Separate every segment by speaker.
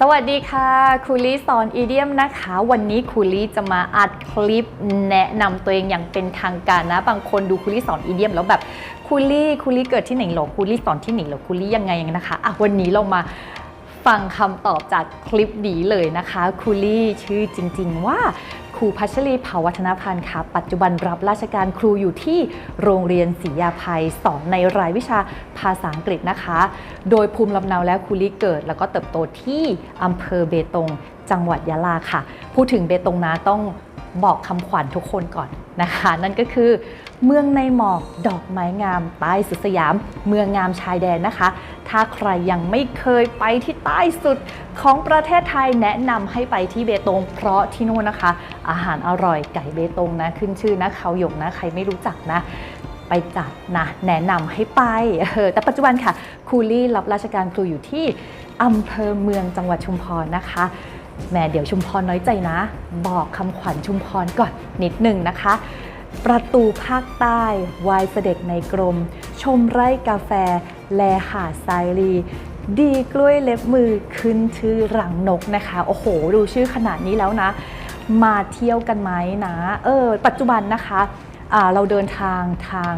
Speaker 1: สวัสดีค่ะครูลี่สอนอีเดียมนะคะ วันนี้ครูลี่จะมาอัดคลิปแนะนำตัวเองอย่างเป็นทางการนะ บางคนดูครูลี่สอนอีเดียมแล้วแบบครูลี่ครูลี่เกิดที่ไหนหรอครูลี่สอนที่ไหนหรอครูลี่ยังไงยังไงนะคะอะวันนี้เรามา ฟังคำตอบจากคลิปนี้เลยนะคะครูลี่ชื่อจริง ๆ ว่าครูพัชรีเผาวัฒนพันธ์ค่ะ ปัจจุบันรับราชการครูอยู่ที่โรงเรียนศรียาภัยสอนในรายวิชาภาษาอังกฤษนะคะ โดยภูมิลำเนาและครูลี่เกิด แล้วก็เติบโตที่อำเภอเบตง จังหวัดยะลาค่ะ พูดถึงเบตงนะต้อง บอกคำขวัญทุกคนก่อนนะคะ นั่นก็คือ เมืองในหมอกดอกไม้งามใต้สุดสยาม เมืองงามชายแดนนะคะ ถ้าใครยังไม่เคยไปที่ใต้สุดของประเทศไทยแนะนำให้ไปที่เบตง เพราะที่นู่นนะคะ อาหารอร่อยไก่เบตงนะขึ้นชื่อนะเขาหยกนะ ใครไม่รู้จักนะไปจัดนะแนะนำให้ไปเออแต่ปัจจุบันค่ะครูลี่รับราชการครูอยู่ที่อำเภอเมืองจังหวัดชุมพรนะคะ แหมเดี๋ยวชุมพรน้อยใจนะ บอกคำขวัญชุมพรก่อนนิดหนึ่งนะคะ ประตูภาคใต้วายเสด็จในกรม ชมไร่กาแฟ แลหาดทรายลีดีกล้วยเล็บมือขึ้นชื่อรังนกนะคะ โอ้โห ดูชื่อขนาดนี้แล้วนะ มาเที่ยวกันไหมนะ เออ ปัจจุบันนะคะ เราเดินทางทาง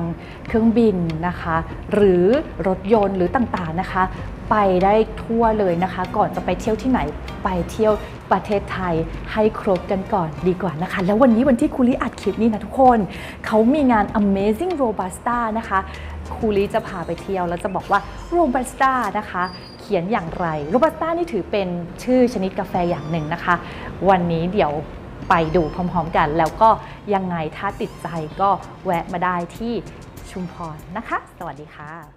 Speaker 1: เครื่องบินนะคะ หรือรถยนต์หรือต่างๆนะคะ ไปได้ทั่วเลยนะคะ ก่อนจะไปเที่ยวที่ไหนไปเที่ยวประเทศไทยให้ครบกันก่อนดีกว่านะคะ แล้ววันนี้วันที่ครูลิอัดคลิปนี้นะทุกคน เขามีงาน Amazing Robusta นะคะครูลิจะพาไปเที่ยวแล้วจะบอกว่า Robusta นะคะ เขียนอย่างไร Robusta นี่ถือเป็นชื่อชนิดกาแฟอย่างหนึ่งนะคะ วันนี้เดี๋ยว ไปดูพร้อมๆกัน แล้วก็ยังไงถ้าติดใจก็แวะมาได้ที่ชุมพรนะคะ สวัสดีค่ะ